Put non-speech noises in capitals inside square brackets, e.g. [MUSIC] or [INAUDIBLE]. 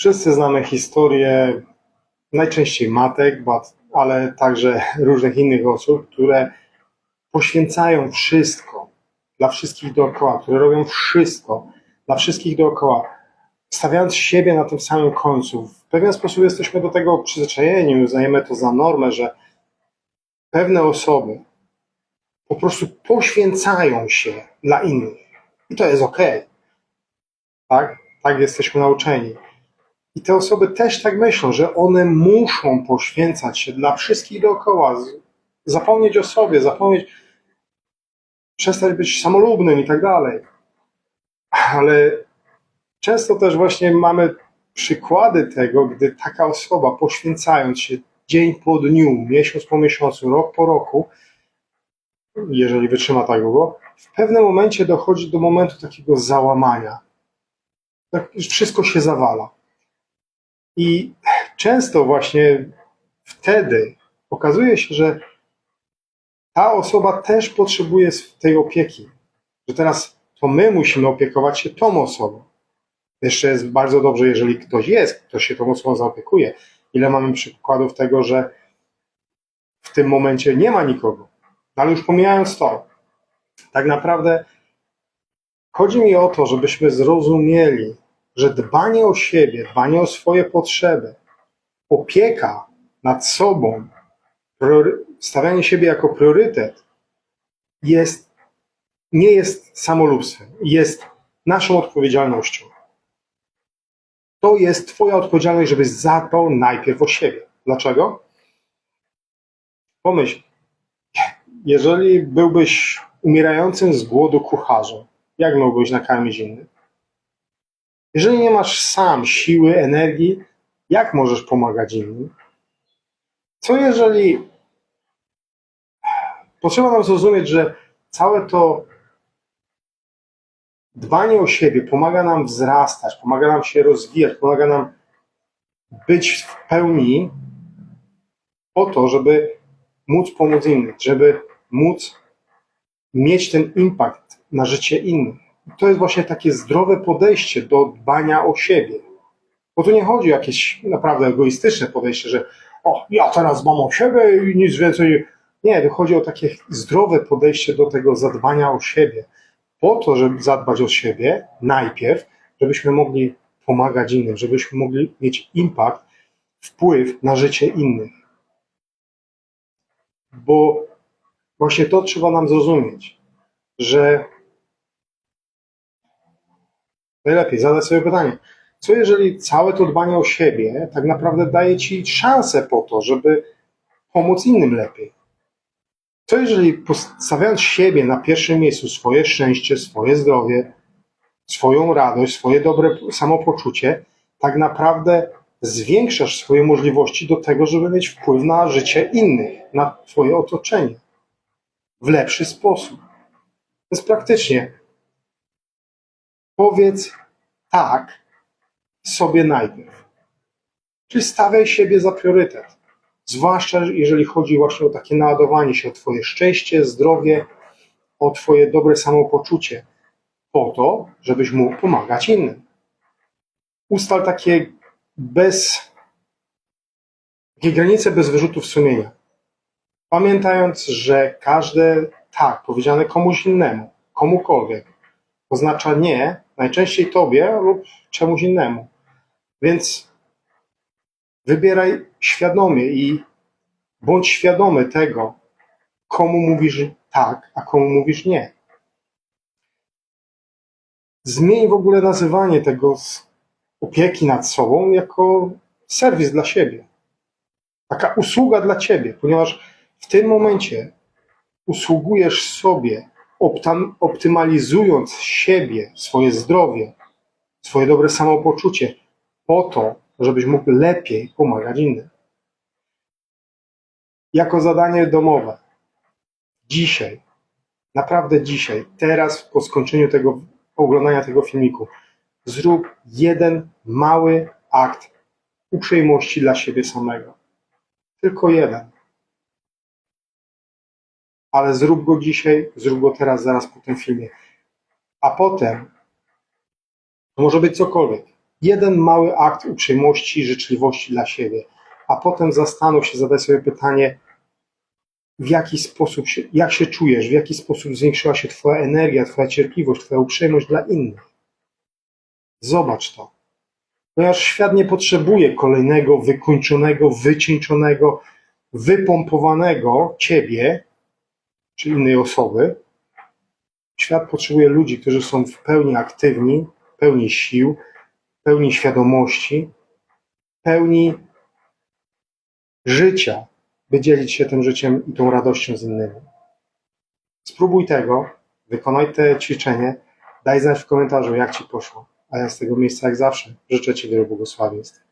Wszyscy znamy historię najczęściej matek, ale także [LAUGHS] różnych innych osób, które poświęcają wszystko dla wszystkich dookoła, które robią wszystko dla wszystkich dookoła, stawiając siebie na tym samym końcu. W pewien sposób jesteśmy do tego przyzwyczajeni, uznajemy to za normę, że pewne osoby po prostu poświęcają się dla innych. I to jest okej. Tak? Tak jesteśmy nauczeni. I te osoby też tak myślą, że one muszą poświęcać się dla wszystkich dookoła, zapomnieć o sobie, zapomnieć, przestać być samolubnym i tak dalej. Ale często też właśnie mamy przykłady tego, gdy taka osoba poświęcając się dzień po dniu, miesiąc po miesiącu, rok po roku, jeżeli wytrzyma tak długo, w pewnym momencie dochodzi do momentu takiego załamania. Tak, wszystko się zawala. I często właśnie wtedy okazuje się, że ta osoba też potrzebuje tej opieki. Że teraz to my musimy opiekować się tą osobą. Jeszcze jest bardzo dobrze, jeżeli ktoś jest, ktoś się tą osobą zaopiekuje. Ile mamy przykładów tego, że w tym momencie nie ma nikogo. Ale już pomijając to, tak naprawdę chodzi mi o to, żebyśmy zrozumieli, że dbanie o siebie, dbanie o swoje potrzeby, opieka nad sobą, stawianie siebie jako priorytet jest, nie jest samolubstwem, jest naszą odpowiedzialnością. To jest Twoja odpowiedzialność, żebyś zadbał najpierw o siebie. Dlaczego? Pomyśl, jeżeli byłbyś umierającym z głodu kucharzem, jak mógłbyś nakarmić innych? Jeżeli nie masz sam siły, energii, jak możesz pomagać innym? Co jeżeli potrzeba nam zrozumieć, że całe to dbanie o siebie pomaga nam wzrastać, pomaga nam się rozwijać, pomaga nam być w pełni po to, żeby móc pomóc innym, żeby móc mieć ten impact na życie innych. To jest właśnie takie zdrowe podejście do dbania o siebie. Bo tu nie chodzi o jakieś naprawdę egoistyczne podejście, że o, ja teraz dbam o siebie i nic więcej. Nie, chodzi o takie zdrowe podejście do tego zadbania o siebie. Po to, żeby zadbać o siebie najpierw, żebyśmy mogli pomagać innym, żebyśmy mogli mieć impact, wpływ na życie innych. Bo właśnie to trzeba nam zrozumieć, że najlepiej zadać sobie pytanie, co jeżeli całe to dbanie o siebie tak naprawdę daje ci szansę po to, żeby pomóc innym lepiej? Co jeżeli postawiając siebie na pierwszym miejscu, swoje szczęście, swoje zdrowie, swoją radość, swoje dobre samopoczucie, tak naprawdę zwiększasz swoje możliwości do tego, żeby mieć wpływ na życie innych, na twoje otoczenie w lepszy sposób. Więc praktycznie powiedz tak sobie najpierw. Czyli stawiaj siebie za priorytet. Zwłaszcza jeżeli chodzi właśnie o takie naładowanie się o Twoje szczęście, zdrowie, o Twoje dobre samopoczucie, po to, żebyś mógł pomagać innym. Ustal takie bez, takie granice bez wyrzutów sumienia. Pamiętając, że każde tak powiedziane komuś innemu, komukolwiek, oznacza nie, najczęściej tobie lub czemuś innemu. Więc wybieraj świadomie i bądź świadomy tego, komu mówisz tak, a komu mówisz nie. Zmień w ogóle nazywanie tego opieki nad sobą jako serwis dla siebie. Taka usługa dla ciebie, ponieważ w tym momencie usługujesz sobie, optymalizując siebie, swoje zdrowie, swoje dobre samopoczucie, po to, żebyś mógł lepiej pomagać innym. Jako zadanie domowe, dzisiaj, naprawdę dzisiaj, teraz po skończeniu tego oglądania tego filmiku, zrób jeden mały akt uprzejmości dla siebie samego. Tylko jeden. Ale zrób go dzisiaj, zrób go teraz, zaraz po tym filmie. A potem to może być cokolwiek. jeden mały akt uprzejmości, życzliwości dla siebie, a potem zastanów się, zadaj sobie pytanie, w jaki sposób się, jak się czujesz, w jaki sposób zwiększyła się Twoja energia, Twoja cierpliwość, Twoja uprzejmość dla innych. Zobacz to. Ponieważ świat nie potrzebuje kolejnego wykończonego, wycieńczonego, wypompowanego ciebie czy innej osoby. Świat potrzebuje ludzi, którzy są w pełni aktywni, pełni sił, pełni świadomości, pełni życia, by dzielić się tym życiem i tą radością z innymi. Spróbuj tego, wykonaj te ćwiczenie, daj znać w komentarzu, jak Ci poszło. A ja z tego miejsca, jak zawsze, życzę Ci wielu błogosławieństw.